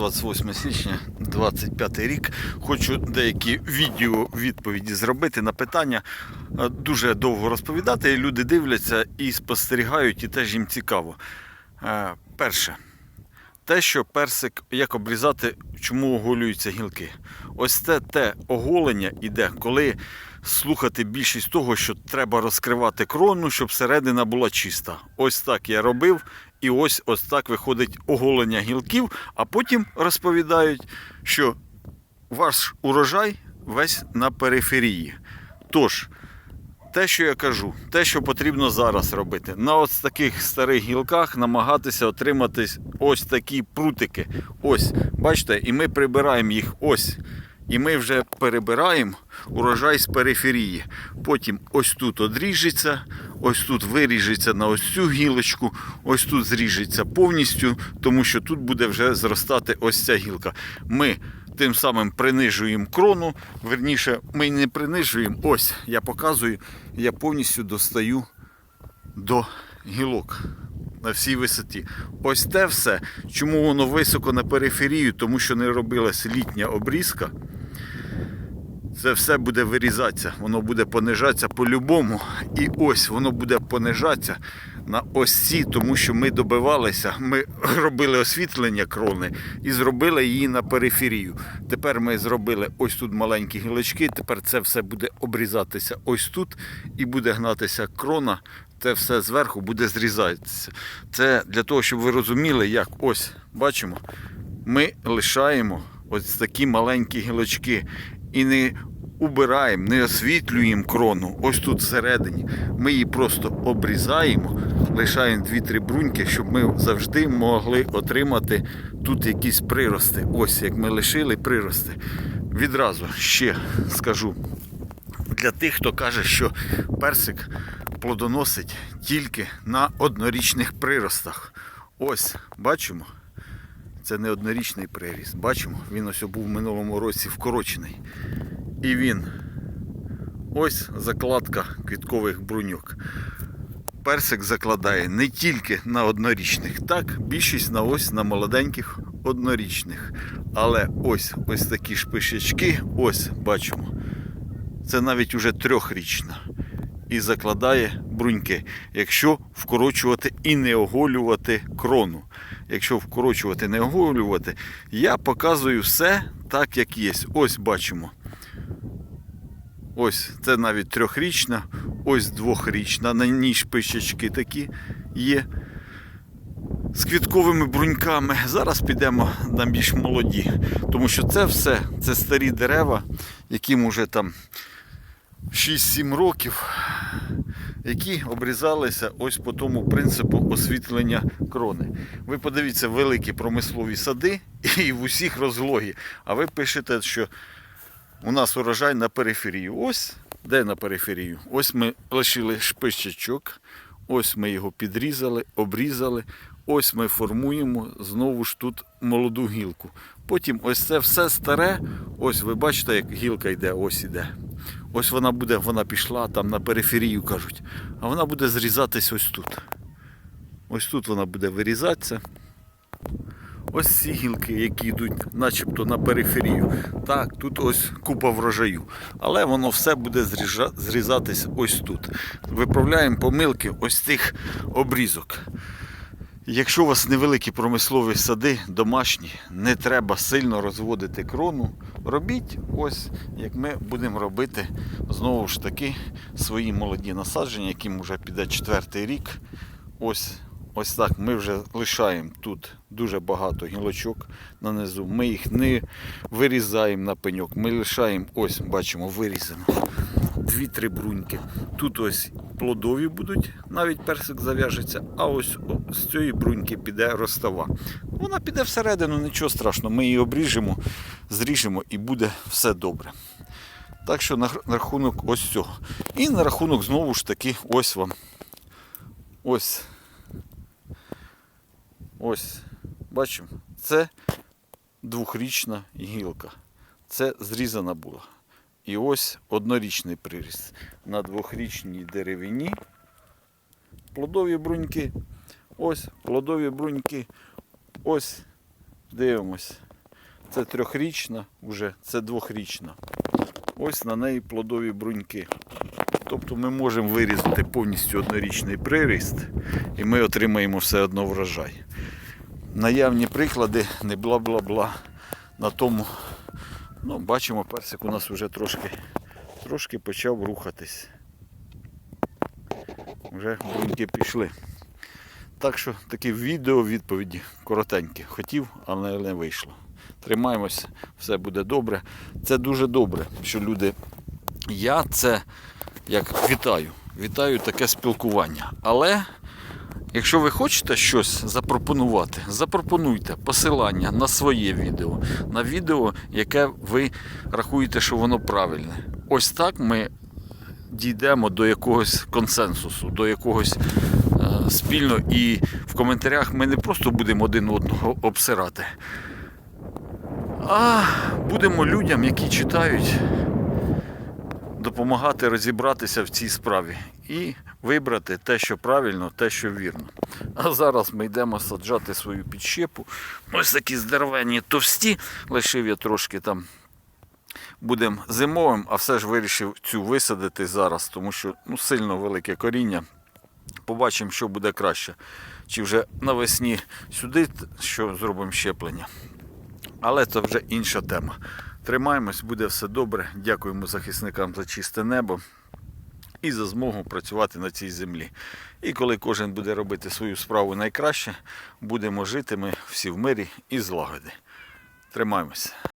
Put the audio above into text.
28 січня 25 рік. Хочу деякі відео відповіді зробити на питання. Е, Дуже довго розповідати. Люди дивляться і спостерігають, і теж їм цікаво. Е, Перше, те, що персик, як обрізати, чому оголюються гілки. Ось це те оголення іде, коли слухати більшість того, що треба розкривати крону, щоб середина була чиста. Ось так я робив, і ось ось так виходить оголення гілків, а потім розповідають, що ваш урожай весь на периферії. Тож, те, що я кажу, те, що потрібно зараз робити, на ось таких старих гілках намагатися отримати ось такі прутики. Ось, бачите, і ми прибираємо їх ось. І ми вже перебираємо урожай з периферії. Потім ось тут одріжеться, ось тут виріжеться на ось цю гілочку, ось тут зріжеться повністю, тому що тут буде вже зростати ось ця гілка. Ми тим самим принижуємо крону. Верніше, ми не принижуємо. Ось я показую, я повністю достаю до гілок на всій висоті. Ось те все. Чому воно високо на периферію? Тому що не робилася літня обрізка. Це все буде вирізатися, воно буде понижатися по-любому. І ось воно буде понижатися на ось ці, тому що ми добивалися, ми робили освітлення крони і зробили її на периферію. Тепер ми зробили ось тут маленькі гілочки, тепер це все буде обрізатися ось тут і буде гнатися крона. Це все зверху буде зрізатися. Це для того, щоб ви розуміли, як ось бачимо, ми лишаємо ось такі маленькі гілочки і не убираємо, не освітлюємо крону. Ось тут всередині. Ми її просто обрізаємо, лишаємо 2-3 бруньки, щоб ми завжди могли отримати тут якісь прирости. Ось як ми лишили прирости. Відразу ще скажу для тих, хто каже, що персик плодоносить тільки на однорічних приростах. Ось, бачимо. Це не однорічний приріст. Бачимо, він ось був в минулому році вкорочений. І він ось закладка квіткових бруньок. Персик закладає не тільки на однорічних, так, більшість на ось на молоденьких однорічних. Але ось ось такі шпишечки, ось бачимо. Це навіть уже трьохрічна. І закладає бруньки, якщо вкорочувати і не оголювати крону. Якщо вкорочувати, не оголювати, я показую все так, як є. Ось бачимо. Ось це навіть трьохрічна, ось двохрічна. На ній шпичечки такі є. З квітковими бруньками. Зараз підемо на більш молоді. Тому що це все це старі дерева, яким уже там 6-7 років, які обрізалися ось по тому принципу освітлення крони. Ви подивіться, великі промислові сади і в усіх розлогі. А ви пишете, що у нас урожай на периферію. Ось де на периферію? Ось ми лишили шпичачок, ось ми його підрізали, обрізали. Ось ми формуємо знову ж тут молоду гілку. Потім ось це все старе. Ось ви бачите, як гілка йде, ось іде. Ось вона буде, вона пішла там на периферію, кажуть. А вона буде зрізатись ось тут. Ось тут вона буде вирізатися. Ось ці гілки, які йдуть начебто на периферію. Так, тут ось купа врожаю. Але воно все буде зрізатись ось тут. Виправляємо помилки ось цих обрізок. Якщо у вас невеликі промислові сади, домашні, не треба сильно розводити крону, робіть ось, як ми будемо робити знову ж таки свої молоді насадження, яким вже піде четвертий рік. Ось, ось так ми вже лишаємо тут дуже багато гілочок нанизу. Ми їх не вирізаємо на пеньок, ми лишаємо, ось бачимо, вирізано. Дві-три бруньки. Тут ось плодові будуть, навіть персик зав'яжеться, а ось з цієї бруньки піде ростова. Вона піде всередину, нічого страшного. Ми її обріжемо, зріжемо і буде все добре. Так що на рахунок ось цього. І на рахунок знову ж таки, ось вам. Ось. Ось. Бачимо, це двохрічна гілка. Це зрізана була. І ось однорічний приріст. На двохрічній деревині плодові бруньки. Ось плодові бруньки. Ось дивимось. Це трьохрічна, вже це двохрічна. Ось на неї плодові бруньки. Тобто ми можемо вирізати повністю однорічний приріст, і ми отримаємо все одно врожай. Наявні приклади, не бла-бла-бла. На тому, ну, бачимо, персик у нас вже трошки, трошки почав рухатись. Вже бруньки пішли. Так що такі відео відповіді коротенькі. Хотів, але не вийшло. Тримаємося, все буде добре. Це дуже добре, що люди. Я це як вітаю. Вітаю таке спілкування. Але якщо ви хочете щось запропонувати, запропонуйте посилання на своє відео, на відео, яке ви рахуєте, що воно правильне. Ось так ми дійдемо до якогось консенсусу, до якогось е, спільно. І в коментарях ми не просто будемо один одного обсирати, а будемо людям, які читають, допомагати розібратися в цій справі і вибрати те, що правильно, те, що вірно. А зараз ми йдемо саджати свою підщепу. Ось такі здоровенні товсті, лишив я трошки там будемо зимовим, а все ж вирішив цю висадити зараз, тому що ну, сильно велике коріння. Побачимо, що буде краще. Чи вже навесні сюди, що зробимо щеплення. Але це вже інша тема. Тримаємось, буде все добре. Дякуємо захисникам за чисте небо і за змогу працювати на цій землі. І коли кожен буде робити свою справу найкраще, будемо жити ми всі в мирі і злагоді. Тримаємося.